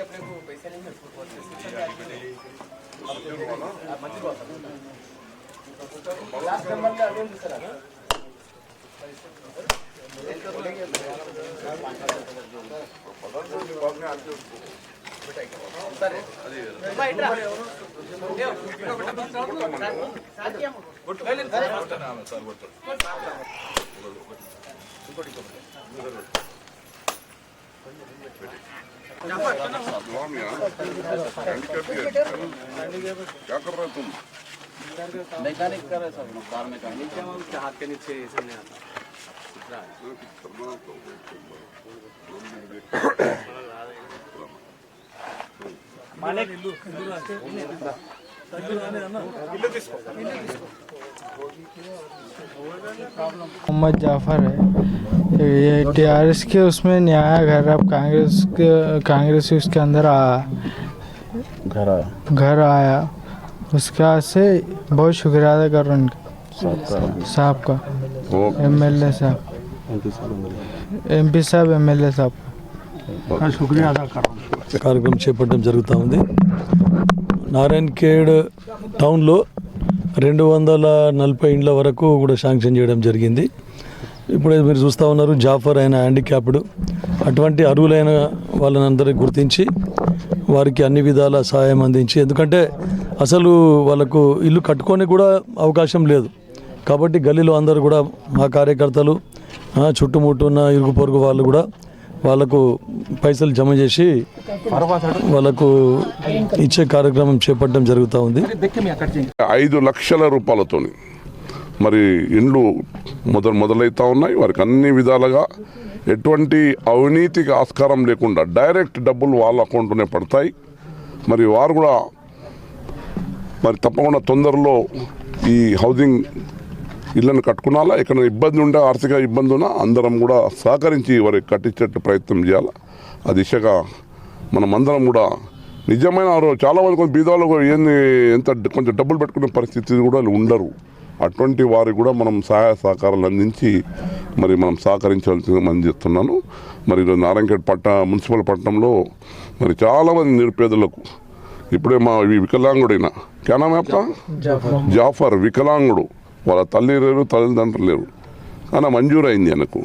अपने को पैसे नहीं है उसको बहुत मंदिर बहुत लास्ट नंबर में अभी सर है ना సరే सलाम क्या कर Kendi köpeği. Yakar मैकेनिक कर रहे सर कार मैकेनिक क्या उसके हाथ के नीचे ऐसे नहीं आता। मालिक इल्लू इल्लू आने ना? इल्लू किसको मोहम्मद जाफर है ये टीआरएस के उसमें न्याय घर अब कांग्रेस के कांग्रेस उसके अंदर आया घर आया घर आया उसके बाद से बहुत शुक्रिया अदा कर रहा हूँ उनका साहब का वो एम एल ए साहब एम पी साहब एम एल ए साहब కార్యక్రమం చేపట్టడం జరుగుతూ ఉంది నారాయణ్ ఖేడ్ టౌన్లో రెండు వందల నలభై ఇండ్ల వరకు కూడా శాంక్షన్ చేయడం జరిగింది. ఇప్పుడు మీరు చూస్తూ ఉన్నారు జాఫర్ అయిన హ్యాండిక్యాప్డ్. అటువంటి అర్హులైన వాళ్ళని అందరికీ గుర్తించి వారికి అన్ని విధాల సహాయం అందించి ఎందుకంటే అసలు వాళ్ళకు ఇల్లు కట్టుకొని కూడా అవకాశం లేదు. కాబట్టి గల్లీలో అందరూ కూడా మా కార్యకర్తలు చుట్టుముట్టున్న ఇరుగు పొరుగు వాళ్ళు కూడా వాళ్ళకు పైసలు జమ చేసి వాళ్ళకు ఇచ్చే కార్యక్రమం చేపట్టడం జరుగుతూ ఉంది. ఐదు లక్షల రూపాయలతోని మరి ఇండ్లు మొదలు మొదలవుతా ఉన్నాయి. వారికి అన్ని విధాలుగా ఎటువంటి అవినీతికి ఆస్కారం లేకుండా డైరెక్ట్ డబ్బులు వాళ్ళ అకౌంట్లోనే పడతాయి. మరి వారు కూడా మరి తప్పకుండా తొందరలో ఈ హౌసింగ్ ఇళ్ళను కట్టుకునాలా ఎక్కడ ఇబ్బంది ఉంటే ఆర్థిక ఇబ్బంది ఉన్నా? అందరం కూడా సహకరించి వారికి కట్టించేట్టు ప్రయత్నం చేయాలి? ఆ దిశగా మనం అందరం కూడా నిజమైన చాలా మంది కొంచెం బీదవాళ్ళు ఏంది ఎంత కొంచెం డబ్బులు పెట్టుకునే పరిస్థితి కూడా ఉండరు. అటువంటి వారికి కూడా మనం సహాయ సహకారాలు అందించి మరి మనం సహకరించవలసిందిగా మనం చెప్తున్నాను. మరి ఈరోజు నారాయణఖేడ్ పట్ట మున్సిపల్ పట్టణంలో మరి చాలామంది నిరుపేదలకు ఇప్పుడే మా వికలాంగుడైన క్యానా మేపా జాఫర్ వికలాంగుడు. వాళ్ళ తల్లి లేరు తల్లిదండ్రులు లేరు. కానీ మంజూరైంది ఆయనకు.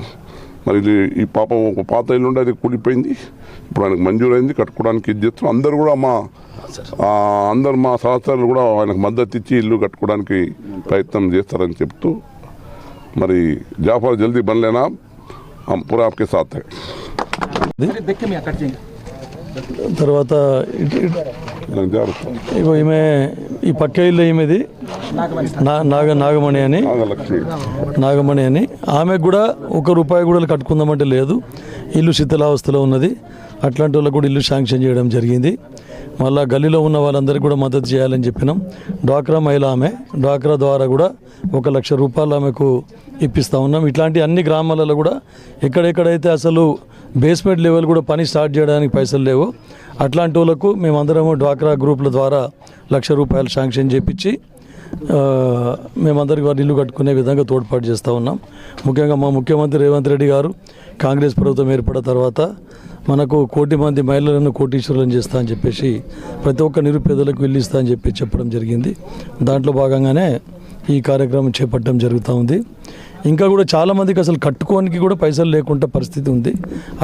మరి ఈ పాపం ఒక పాత ఇల్లు ఉండే అది కూలిపోయింది. ఇప్పుడు ఆయనకు మంజూరైంది కట్టుకోవడానికి ఇది చేస్తున్నాం అందరు కూడా మా అందరు మా సహచరులు కూడా ఆయనకు మద్దతు ఇచ్చి ఇల్లు కట్టుకోవడానికి ప్రయత్నం చేస్తారని చెప్తూ మరి జాఫర్ జల్దీ బనలేనా పూరా సాత్ తర్వాత ఈమె ఈ పక్క ఇల్లు ఈమెది. నాగమణి అని. నాగలక్ష్మి. నాగమణి అని. ఆమెకు కూడా ఒక రూపాయి కూడా కట్టుకుందామంటే లేదు. ఇల్లు శిథిలావస్థలో ఉన్నది. అట్లాంటి వాళ్ళకు కూడా ఇల్లు శాంక్షన్ చేయడం జరిగింది. మళ్ళా గల్లీలో ఉన్న వాళ్ళందరికీ కూడా మద్దతు చేయాలని చెప్పినాం. డ్వాక్రా మహిళ ఆమె. డ్వాక్రా ద్వారా కూడా ఒక లక్ష రూపాయలు ఆమెకు ఇప్పిస్తూ ఉన్నాం. ఇట్లాంటి అన్ని గ్రామాలలో కూడా ఎక్కడెక్కడైతే అసలు బేస్మెంట్ లెవెల్ కూడా పని స్టార్ట్ చేయడానికి పైసలు లేవు అట్లాంటి వాళ్ళకు మేమందరము డ్వాక్రా గ్రూపుల ద్వారా లక్ష రూపాయలు శాంక్షన్ చేపించి మేమందరికి వారి ఇల్లు కట్టుకునే విధంగా తోడ్పాటు చేస్తూ ఉన్నాం. ముఖ్యంగా మా ముఖ్యమంత్రి రేవంత్ రెడ్డి గారు కాంగ్రెస్ ప్రభుత్వం ఏర్పడిన తర్వాత మనకు కోటి మంది మహిళలను కోటీశ్వరులను చేస్తా అని చెప్పేసి ప్రతి ఒక్క నిరుపేదలకు ఇల్లు ఇస్తా అని చెప్పి చెప్పడం జరిగింది. దాంట్లో భాగంగానే ఈ కార్యక్రమం చేపట్టడం జరుగుతూ ఉంది. ఇంకా కూడా చాలామందికి అసలు కట్టుకోనికి కూడా పైసలు లేకుండా పరిస్థితి ఉంది.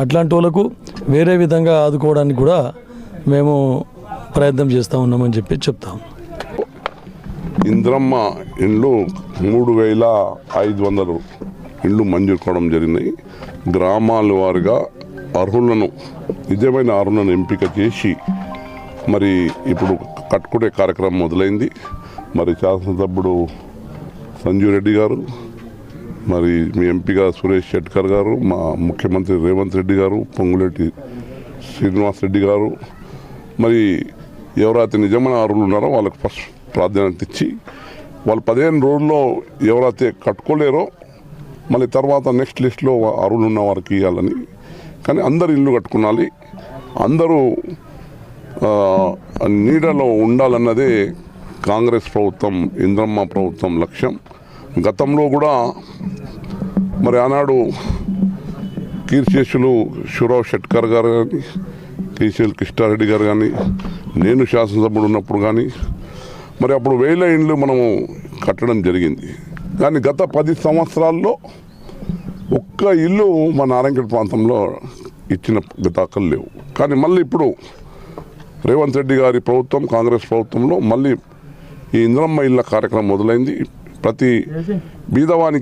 అట్లాంటి వాళ్ళకు వేరే విధంగా ఆదుకోవడానికి కూడా మేము ప్రయత్నం చేస్తూ ఉన్నామని చెప్పి చెప్తాం. ఇంద్రమ్మ ఇండ్లు మూడు వేల ఐదు వందలు ఇండ్లు మంజూరు కావడం జరిగినాయి గ్రామాల వారుగా అర్హులను నిజమైన అర్హులను ఎంపిక చేసి మరి ఇప్పుడు కట్టుకునే కార్యక్రమం మొదలైంది. మరి శాసనసభ్యుడు సంజీవ్ రెడ్డి గారు మరి మీ ఎంపీగా సురేష్ షెట్కర్ గారు మా ముఖ్యమంత్రి రేవంత్ రెడ్డి గారు పొంగులేటి శ్రీనివాస్ రెడ్డి గారు. మరి ఎవరైతే నిజమైన అర్హులు ఉన్నారో వాళ్ళకి ఫస్ట్ ప్రాధాన్యత ఇచ్చి వాళ్ళు పదిహేను రోజుల్లో ఎవరైతే కట్టుకోలేరో మళ్ళీ తర్వాత నెక్స్ట్ లిస్ట్లో అర్హులు ఉన్న వారికి ఇవ్వాలని. కానీ అందరు ఇల్లు కట్టుకునాలి అందరూ నీడలో ఉండాలన్నదే కాంగ్రెస్ ప్రభుత్వం ఇంద్రమ్మ ప్రభుత్వం లక్ష్యం. గతంలో కూడా మరి ఆనాడు కీర్శేషులు శివరావు షెట్కర్ గారు కానీ కేసీఎల్ కృష్ణారెడ్డి గారు కానీ నేను శాసనసభ్యుడు ఉన్నప్పుడు కానీ మరి అప్పుడు వేల ఇండ్లు మనము కట్టడం జరిగింది. కానీ గత పది సంవత్సరాల్లో ఒక్క ఇల్లు మా నారాయణగఢ ప్రాంతంలో ఇచ్చిన దాఖలు లేవు. కానీ మళ్ళీ ఇప్పుడు రేవంత్ రెడ్డి గారి ప్రభుత్వం కాంగ్రెస్ ప్రభుత్వంలో మళ్ళీ ఈ ఇంద్రమ్మ ఇళ్ళ కార్యక్రమం మొదలైంది. ప్రతి బీదవానికి